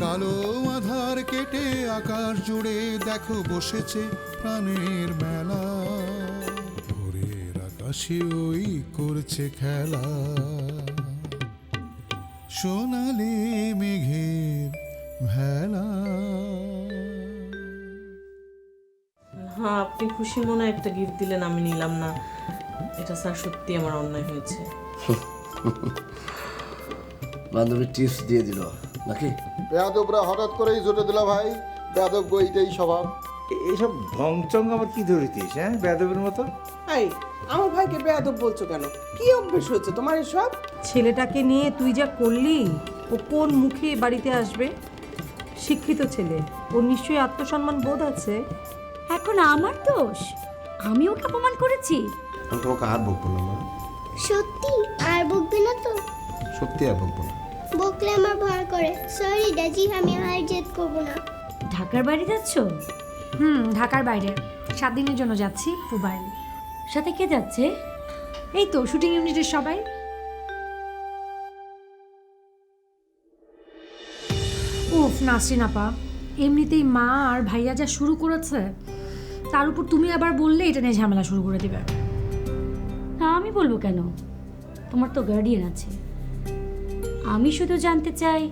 কালো আধার কেটে আকাশ জুড়ে দেখো বসেছে প্রাণের মেলা। ভোরের আকাশে ওই করছে খেলা। সোনালি মেঘের ভেলা। হ্যাঁ আপনি খুশি মনে একটা গিফট দিলেন আমি নিলাম না। এটা স্যার সত্যি আমার অন্যায় হয়েছে। বান্ধবী টিপস দিয়ে দিল। নাকি? বেয়াদবরা হঠাৎ করেই জোটে দিলা ভাই। বেয়াদব এইটাই স্বভাব। এইসব ভংচং আমার কি ধরিতিস হ্যাঁ? বেদবের মতো? এই আমার ভাইকে বেয়াদব বলছো কেন? কি অভ্যেস হয়েছে তোমার এসব? ছেলেটাকে নিয়ে তুই যা করলি ও কোন মুখে বাড়িতে আসবে? শিক্ষিত ছেলে ওর নিশ্চয়ই আত্মসম্মান বোধ আছে। এখন আমার দোষ? আমি ওকে অপমান করেছি? আমি তোমাকে আর বকবো না মা। সত্যি আর বকবে না তো? সত্যি আর বকবো না। বকলে আমার ভয় করে। সরি ডাজি আমি আর জেদ করব না। ঢাকার বাড়ি যাচ্ছ? হুম ঢাকার বাইরে। সাত দিনের জন্য যাচ্ছি দুবাই সাথে কে যাচ্ছে? এই তো শুটিং ইউনিটের সবাই। উফ নাসরিন আপা এমনিতেই মা আর ভাইয়া যা শুরু করেছে তার উপর তুমি আবার বললে এটা নিয়ে ঝামেলা শুরু করে দিবে। না আমি বলব কেন? তোমার তো গার্ডিয়ান আছে। আমি শুধু জানতে চাই,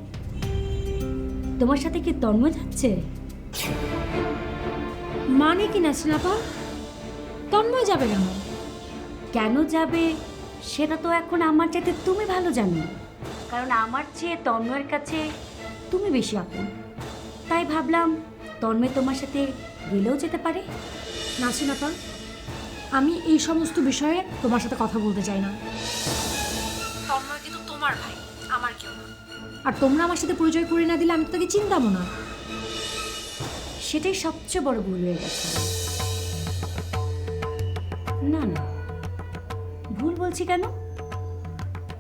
তোমার সাথে কি তন্ময় যাচ্ছে মানে কি নাসরিন আপা তন্ময় যাবে কেন কেন যাবে সেটা তো এখন আমার চাইতে তুমি ভালো জানো। কারণ আমার চেয়ে তন্ময়ের কাছে তুমি বেশি আপন। তাই ভাবলাম তন্ময় তোমার সাথে গেলেও যেতে পারে। নাসরিন আপা আমি এই সমস্ত বিষয়ে তোমার সাথে কথা বলতে চাই না। তন্ময় কিন্তু তোমার ভাই। না আর তোমরা আমার সাথে পরিচয় করে না দিলে আমি তো তাকে চিন্তামো না। সেটাই সবচেয়ে বড় ভুল হয়ে গেছে। না না। ভুল বলছি কেন?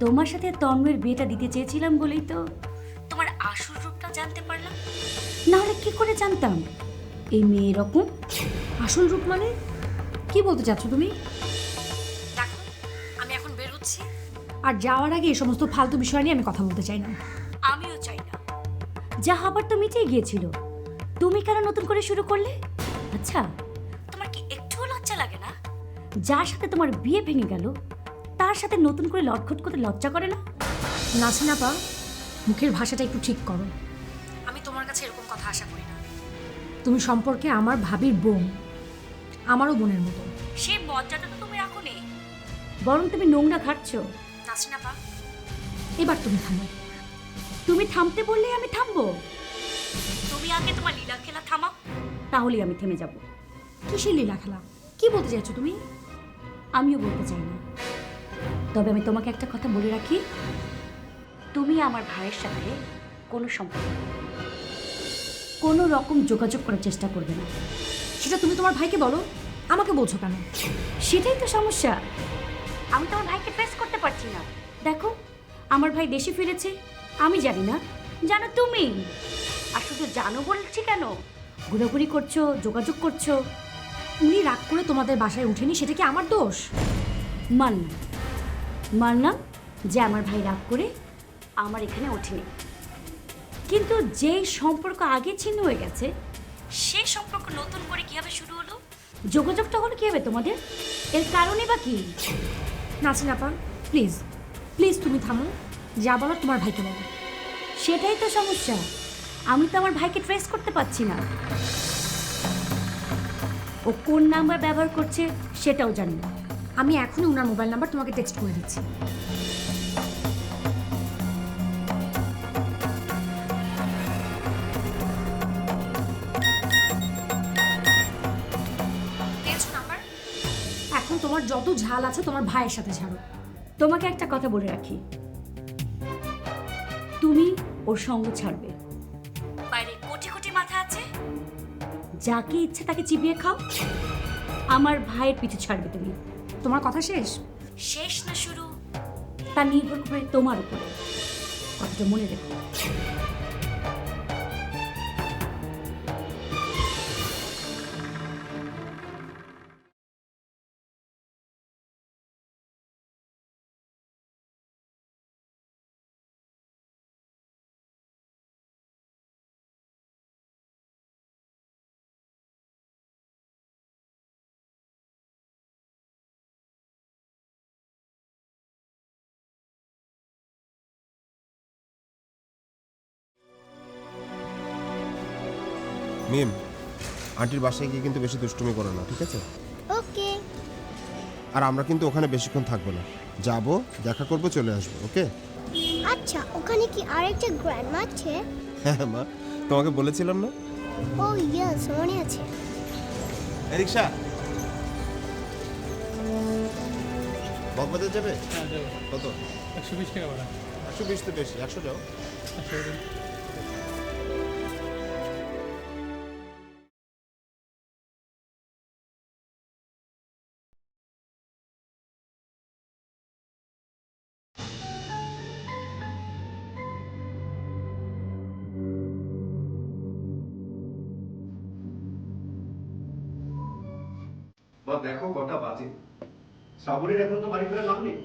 তোমার সাথে তন্ময়ের বিয়েটা দিতে চেয়েছিলাম বলেই তো তোমার আসল রূপটা জানতে পারলাম। নাহলে কি করে জানতাম? এই মেয়ে এরকম? আসল রূপ মানে? কি বলতে চাচ্ছ তুমি? দেখো, আমি এখন বের হচ্ছি। আর যাওয়ার আগে এই সমস্ত ফালতু বিষয় নিয়ে আমি কথা বলতে না চাই না। যা হবার তো মিটেই গিয়েছিল। তুমি কেন নতুন করে শুরু করলে? আচ্ছা তোমার কি একটুও লজ্জা লাগে না? যার সাথে তোমার বিয়ে ভেঙে গেল, তার সাথে নতুন করে লটখট করতে লজ্জা করে না? নাসিনা পা, মুখের ভাষাটা একটু ঠিক করো। আমি তোমার কাছে এরকম কথা আশা করি না। তুমি সম্পর্কে আমার ভাবির বোন, আমারও বোনের মতো। সেই মজ্জাটা তো তুমি রাখো নেই বরং তুমি নোংরা খাচ্ছ নাসিনা পা, এবার তুমি থামো। তুমি থামতে বললে আমি থামবো। তুমি আগে তোমার লীলা খেলা থামাও। তাহলেই আমি থেমে যাব। কিসের লীলা খেলা? কি বলতে চাইছো তুমি? আমিও বলতে চাই না। তবে আমি তোমাকে একটা কথা বলে রাখি। তুমি আমার ভাইয়ের সাথে কোনো সম্পর্ক কোনো রকম যোগাযোগ করার চেষ্টা করবে না। সেটা তুমি তোমার ভাইকে বলো। আমাকে বলছো কেন? সেটাই তো সমস্যা। আমি তোমার ভাইকে ফেস করতে পারছি না। দেখো আমার ভাই দেশে ফিরেছে। আমি জানি না। জানো তুমি? আর শুধু জানো বলছি কেন? ঘোরাঘুরি করছ, যোগাযোগ করছ। উনি রাগ করে তোমাদের বাসায় উঠেনি, সেটা কি আমার দোষ? মানলাম মানলাম যে আমার ভাই রাগ করে আমার এখানে ওঠেনি। কিন্তু যেই সম্পর্ক আগে ছিন্ন হয়ে গেছে, সে সম্পর্ক নতুন করে কীভাবে শুরু হলো? যোগাযোগটা হলো কীভাবে তোমাদের? এর কারণে বা কি? নাসিনা পা প্লিজ প্লিজ তুমি থামো। যা বলো তোমার ভাইকে বলো। সেটাই তো সমস্যা। আমি তো আমার ভাইকে ট্রেস করতে পারছি না। ও কোন নাম্বার ব্যবহার করছে সেটাও জানি না। আমি এখনই ওনার মোবাইল নাম্বার তোমাকে টেক্সট করে দিচ্ছি। এখন তোমার যত ঝাল আছে তোমার ভাইয়ের সাথে ছাড়ো তোমাকে একটা কথা বলে রাখি। তুমি ওর সঙ্গ ছাড়বে। বাইরে কোটি কোটি মাথা আছে। যাকে ইচ্ছে তাকে চিবিয়ে খাও। আমার ভাইয়ের পিছু ছাড়বে তুমি। তোমার কথা শেষ? শেষ না শুরু। তা নির্ভর করে তোমার উপরে। কথাটা মনে রেখো। মিম আন্টির বাসায় গিয়ে কিন্তু বেশি দুষ্টুমি করে না ঠিক আছে? ওকে। আর আমরা কিন্তু ওখানে বেশিক্ষণ থাকব না। যাব দেখা করব চলে আসব ওকে? আচ্ছা ওখানে কি আরেকটা গ্র্যান্ডমা আছে? হ্যাঁ মা তোমাকে বলেছিলাম না? ও ইয়েস মনে আছে। রিক্সা বকবাজার যাবে? কত? একশো বিশ টাকা একশো বিশ তো বেশি একশো যাও। বা শ্রাবণীর এখন তো বাড়ি ফেরার নাম নেই।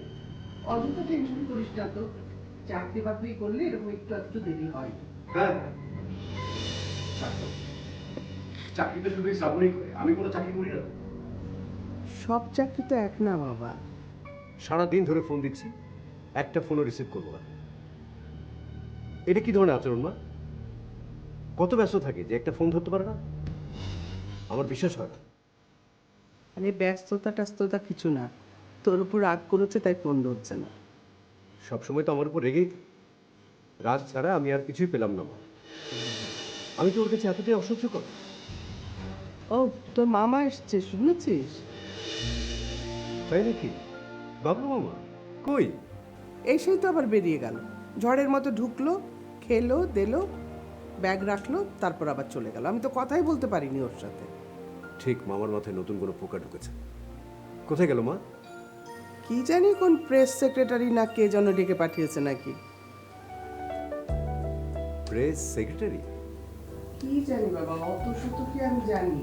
অযথা টেনশন করিস না তো। চাকরি বাকরি করলে এরকম একটু একটু দেরি হয়। হ্যাঁ চাকরি- চাকরি তো শুধু আমি কোনো চাকরি করি না। সব চাকরি তো এক না বাবা। সারা দিন ধরে ফোন দিচ্ছি। একটা ফোনও রিসিভ করব না। এটা কি ধরনের আচরণ মা? কত ব্যস্ত থাকে যে একটা ফোন ধরতে পারে না? আমার বিশ্বাস হয় না। আরে ব্যস্ততা ট্যস্ততা কিছু না। তোর উপর রাগ করেছে তাই ফোন ধরছে না। সবসময় তো আমার উপর থাকে। রাগ ছাড়া আমি আর কিছুই পেলাম না আমি তো ওর কাছে এতটাই অসহ্য কর ও তোর মামা এসছে শুনেছিস? তাই নাকি? বাবা মামা? কই? এসেই তো আবার বেরিয়ে গেল। ঝড়ের মতো ঢুকলো খেলো দেলো ব্যাগ রাখল তারপর আবার চলে গেল। আমি তো কথাই বলতে পারিনি ওর সাথে। ঠিক মামার মাথায় নতুন কোনো পোকা ঢুকেছে। কোথায় গেল মা? কি জানি কোন প্রেস সেক্রেটারি না কে যেন ডেকে পাঠিয়েছে নাকি? প্রেস সেক্রেটারি কি জানি বাবা অত শত কি আমি জানি?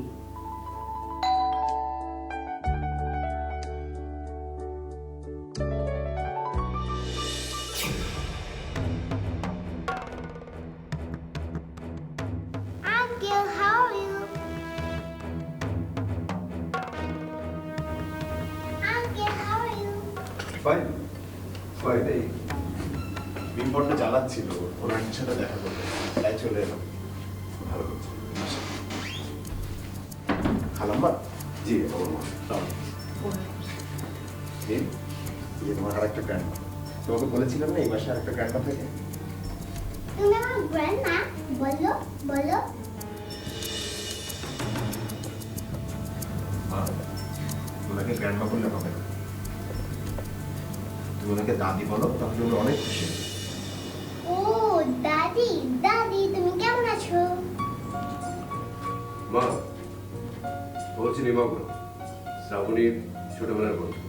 তোমার আরেকটা গ্র্যান্ডমা তোমাকে বলেছিলাম না এই মাসে আরেকটা গ্র্যান্ডমা থাকে তুমি আমার গ্র্যান্ডমা বলো বলো। ওনাকে গ্র্যান্ডমা করলে হবে না। তুমি ওনাকে দাদি বলো তাহলে অনেক খুশি ও দাদি দাদি তুমি কেমন আছো? মা ও হচ্ছে নিমগ্ন। শ্রাবণীর ছোটবেলার বন্ধু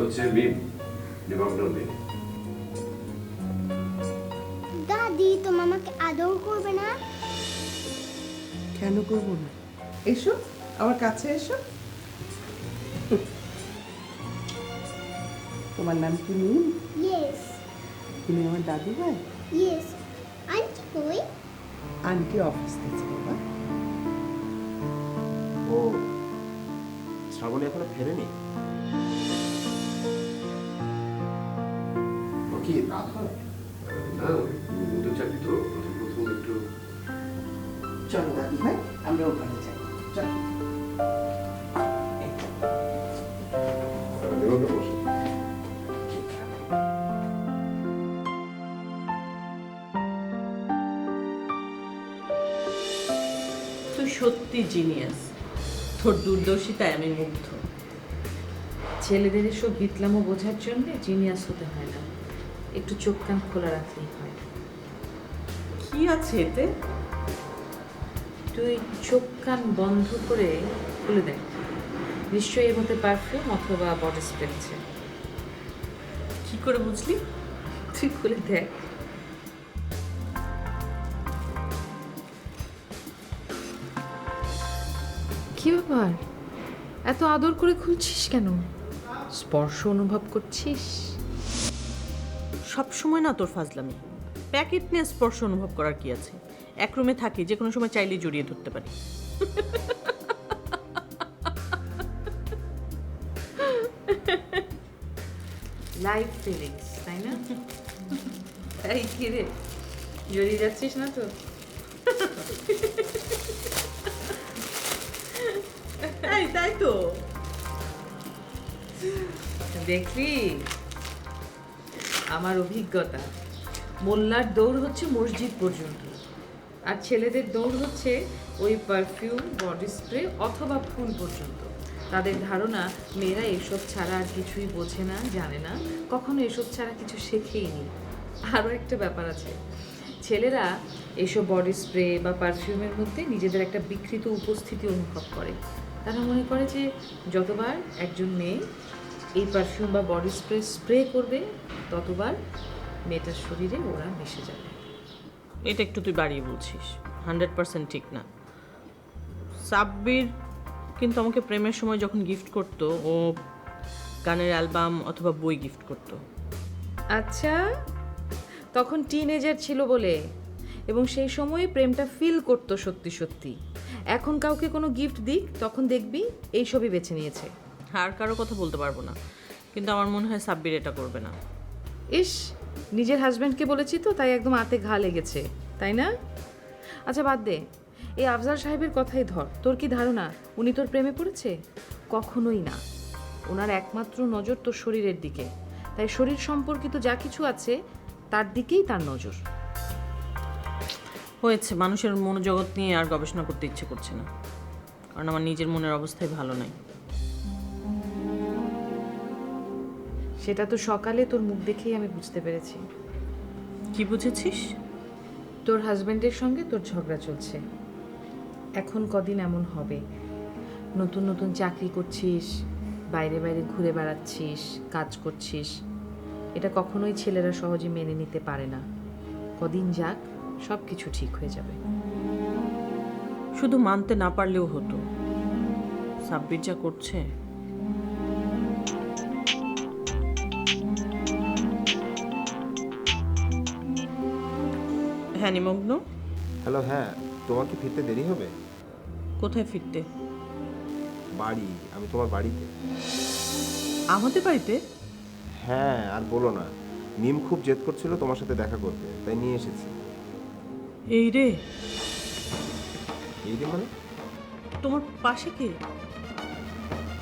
হচ্ছে মিম নিমগ্ন মেয়ে দাদি আমাকে আদর করবে না? কেন করব না? এসো আমার কাছে এসো। তোমার নাম কি মিম? ইয়েস তুমি আমার দাদু ভাই? ইয়েস আন্টি কই? আন্টি অফিস গেছে বাবা। ও শ্রাবণী এখনও ফেরেনি? কি না নতুন চাকরি তো প্রথম প্রথম একটু চলো দাদু ভাই আমরা ওখানে যাই। চলো। তুই সত্যি জিনিয়াস। তোর দূরদর্শিতায় আমি মুগ্ধ। ছেলেদের এসব বিতলামো বোঝার জন্য জিনিয়াস হতে হয় না। একটু চোখ কান খোলা রাখলেই হয়। কি আছে এতে? তুই চোখ কান বন্ধ করে খুলে দেখ। নিশ্চয়ই এর মধ্যে পারফিউম অথবা বডি স্প্রে আছে। কি করে বুঝলি? তুই খুলে দেখ। কি ব্যাপার? এত আদর করে খুলছিস কেন? স্পর্শ অনুভব করছিস? সব সময় না তোর ফাজলামি? প্যাকেট নিয়ে স্পর্শ অনুভব করার কি আছে? এক রুমে থাকি যে কোনো সময় চাইলে জড়িয়ে ধরতে পারি। লাইফ ফিলিংস তাই না? এই কি রে? জড়িয়ে যাচ্ছিস না তো? তাই তো। দেখলি আমার অভিজ্ঞতা। মোল্লার দৌড় হচ্ছে মসজিদ পর্যন্ত। আর ছেলেদের দৌড় হচ্ছে ওই পারফিউম বডি স্প্রে অথবা ফুল পর্যন্ত। তাদের ধারণা, মেয়েরা এসব ছাড়া আর কিছুই বোঝে না, জানে না। কখনো এসব ছাড়া কিছু শেখেই নি আরও একটা ব্যাপার আছে। ছেলেরা এসব বডি স্প্রে বা পারফিউমের মধ্যে নিজেদের একটা বিকৃত উপস্থিতি অনুভব করে। তারা মনে করে যে, যতবার একজন মেয়ে এই পারফিউম বা বডি স্প্রে স্প্রে করবে ততবার মেয়েটার শরীরে ওরা মিশে যাবে। এটা একটু তুই বাড়িয়ে বলছিস হান্ড্রেড পার্সেন্ট ঠিক না। সাব্বির কিন্তু আমাকে প্রেমের সময় যখন গিফট করতো ও গানের অ্যালবাম অথবা বই গিফট করতো। আচ্ছা তখন টিনেজার ছিল বলে এবং সেই সময় প্রেমটা ফিল করতো সত্যি সত্যি। এখন কাউকে কোনো গিফট দিক তখন দেখবি এই সবই বেছে নিয়েছে। আর কারও কথা বলতে পারব না। কিন্তু আমার মনে হয় সাব্বির এটা করবে না। ইস নিজের হাজব্যান্ডকে বলেছি তো তাই একদম আতে ঘা লেগেছে তাই না? আচ্ছা বাদ দে। এই আফজাল সাহেবের কথাই ধর তোর কি ধারণা? উনি তোর প্রেমে পড়েছে? কখনোই না। ওনার একমাত্র নজর তোর শরীরের দিকে। তাই শরীর সম্পর্কিত যা কিছু আছে তার দিকেই তার নজর। হয়েছে মানুষের মনোজগৎ নিয়ে আর গবেষণা করতে ইচ্ছে করছে না। কারণ আমার নিজের মনের অবস্থাই ভালো নাই। সেটা তো সকালে তোর মুখ দেখেই আমি বুঝতে পেরেছি। কি বুঝেছিস? তোর হাজবেন্ডের সঙ্গে তোর ঝগড়া চলছে। এখন কদিন এমন হবে? নতুন নতুন চাকরি করছিস বাইরে বাইরে ঘুরে বেড়াচ্ছিস কাজ করছিস। এটা কখনোই ছেলেরা সহজে মেনে নিতে পারে না। কদিন যাক সব কিছু ঠিক হয়ে যাবে। শুধু মানতে না পারলেও হতো। সাব্বির যা করছে হ্যাঁ নিমগ্ন। হ্যালো হ্যাঁ তোমার কি ফিরতে দেরি হবে? কোথায় ফিরতে? বাড়ি আমি তোমার বাড়িতে। আমাদের বাড়িতে? হ্যাঁ আর বলো না নিম খুব জেদ করছিল তোমার সাথে দেখা করতে তাই নিয়ে এসেছি। এই রে। এই রে মানে? তোমার পাশে কে?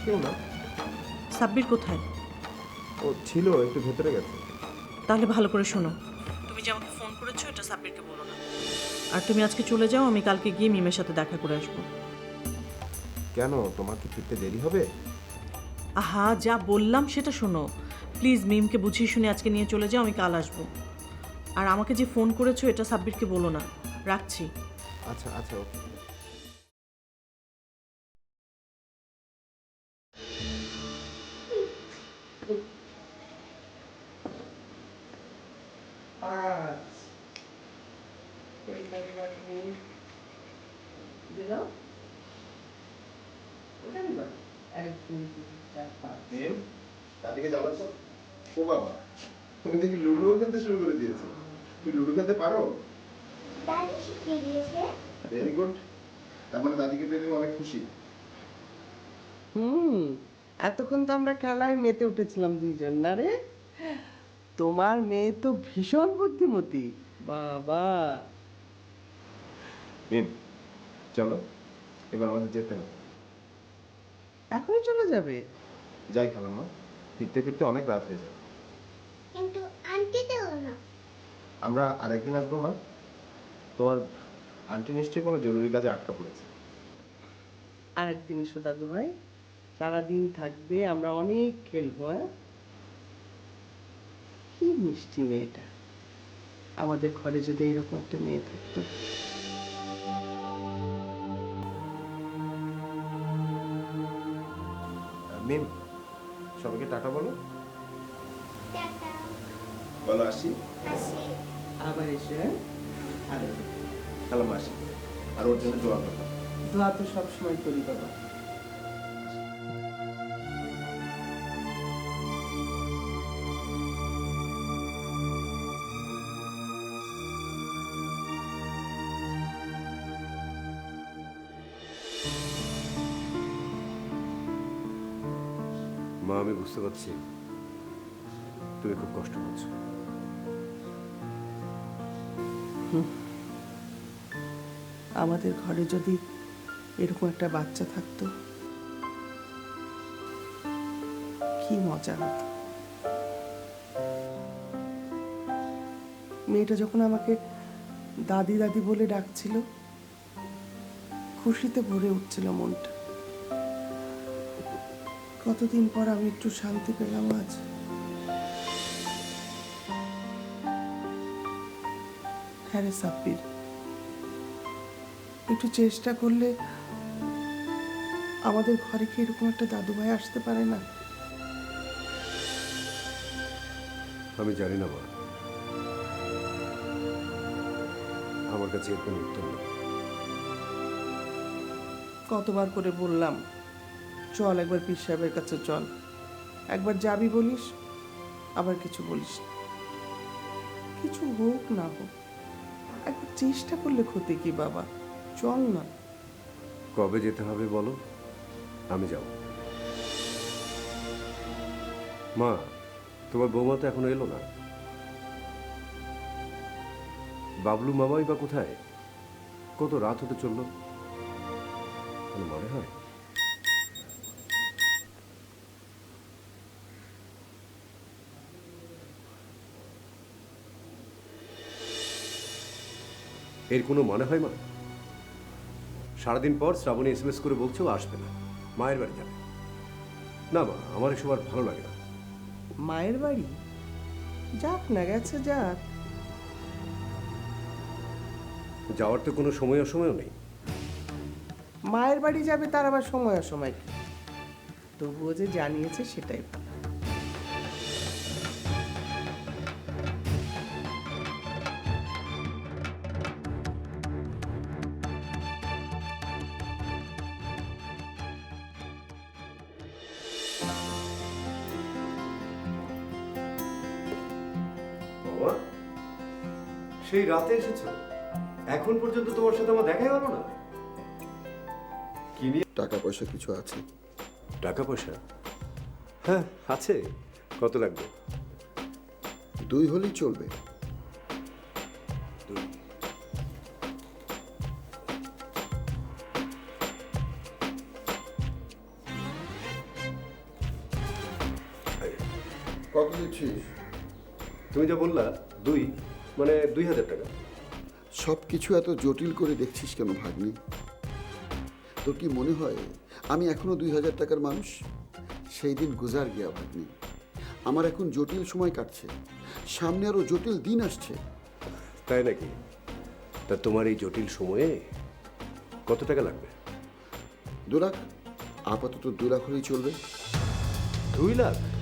কেউ না। সাব্বির কোথায়? ও ছিল একটু ভেতরে গেছে। তাহলে ভালো করে শোনো। যে আমাকে ফোন করেছ এটা সাব্বিরকে বলো না। আর তুমি আজকে চলে যাও আমি কালকে গিয়ে মিমের সাথে দেখা করে আসব। কেন? তোমার কি ফিরতে দেরি হবে? আহা যা বললাম সেটা শোনো। প্লিজ মিমকে বুঝিয়ে শুনে আজকে নিয়ে চলে যাও আমি কাল আসব। আর আমাকে যে ফোন করেছ এটা সাব্বিরকে বলো না। রাখছি। আচ্ছা আচ্ছা ওকে। খেলতে শুরু করে দিয়েছ। তুমি লুডো খেলতে পারো? দাদি শিখিয়ে দিয়েছে। ভেরি গুড তার মানে দাদিকে পেয়ে তুমি অনেক খুশি। হুম এতক্ষণ তো আমরা খেলায় মেতে উঠেছিলাম দুইজন না রে? তোমার মেয়ে তো ভীষণ বুদ্ধিমতী। বাবা। মিম চলো এবার আমাদের যেতে হবে। এখনই চলে যাবে? যাই খালাম মা ফিরতে ফিরতে অনেক রাত হয়ে যাবে। কিন্তু আন্টি দেব না। আমরা আরেকদিন আসব মা। তোমার আন্টি নিশ্চয়ই কোনো জরুরি কাজে আটকা পড়েছে। আরেকদিন এসো দাদু ভাই। সারাদিন থাকবে আমরা অনেক খেলব হ্যাঁ? কি মিষ্টি মেয়েটা। আমাদের ঘরে যদি এইরকম একটা মেয়ে থাকতো। মিম সবাইকে টাটা বলো। বলো আসি আসি আবার এসে হ্যাঁ? আরে হ্যালো আর ওর জন্য দোয়া করো। দোয়া তো সবসময় করি বাবা। মা আমি বুঝতে পারছি তুমি খুব কষ্ট পাচ্ছ। আমাদের ঘরে যদি এরকম একটা বাচ্চা থাকতো, কি মজা হতো। মেয়েটা যখন আমাকে দাদি দাদি বলে ডাকছিল, খুশিতে ভরে উঠছিল মনটা। কতদিন পর আমি একটু শান্তি পেলাম আজ। হ্যাঁ রে সাব্বির। একটু চেষ্টা করলে আমাদের ঘরে কি এরকম একটা দাদু ভাই আসতে পারে না? আমি জানি না মা। আমার কাছে এর কোনো উত্তর নেই। কতবার করে বললাম চল একবার পীর সাহেবের কাছে চল। একবার যাবি বলিস আবার কিছু বলিস কিছু হোক না হোক। একবার চেষ্টা করলে ক্ষতি কি, বাবা? চল না। কবে যেতে হবে বলো? আমি যাব। মা, তোমার বৌমা তো এখনও এলো না। বাবলু মামাই বা কোথায়? কত রাত হতে চলল? মনে হয়? এর কোনো মনে হয় মা? সারাদিন পর শ্রাবণী এস এম এস করে বলছে ও আসবে না। মায়ের বাড়ি যাবে। না মা আমার এসব আর ভালো লাগে না। মায়ের বাড়ি? যাক না গেছে যাক। যাওয়ার তো কোনো সময় অসময়ও নেই। মায়ের বাড়ি যাবে তার আবার সময় অসময়। কি তবুও যে জানিয়েছে সেটাই ভালো। সেই রাতে এসেছ? এখন পর্যন্ত তোমার সাথে আমার দেখাই হলো না? কি নিয়ে টাকা পয়সা কিছু আছে? টাকা পয়সা হ্যাঁ আছে। কত লাগবে? দুই হলেই চলবে। কত দিচ্ছিস? তুমি যা বললা দুই। মানে দুই হাজার টাকা। সব কিছু এত জটিল করে দেখছিস কেন ভাগ্নি? তোর কি মনে হয় আমি এখনও দুই হাজার টাকার মানুষ? সেই দিন গুজার গিয়া ভাগ্নি। আমার এখন জটিল সময় কাটছে। সামনে আরও জটিল দিন আসছে। তাই নাকি? তা তোমার এই জটিল সময়ে কত টাকা লাগবে? দু লাখ? আপাতত দু লাখ হলেই চলবে। দুই লাখ?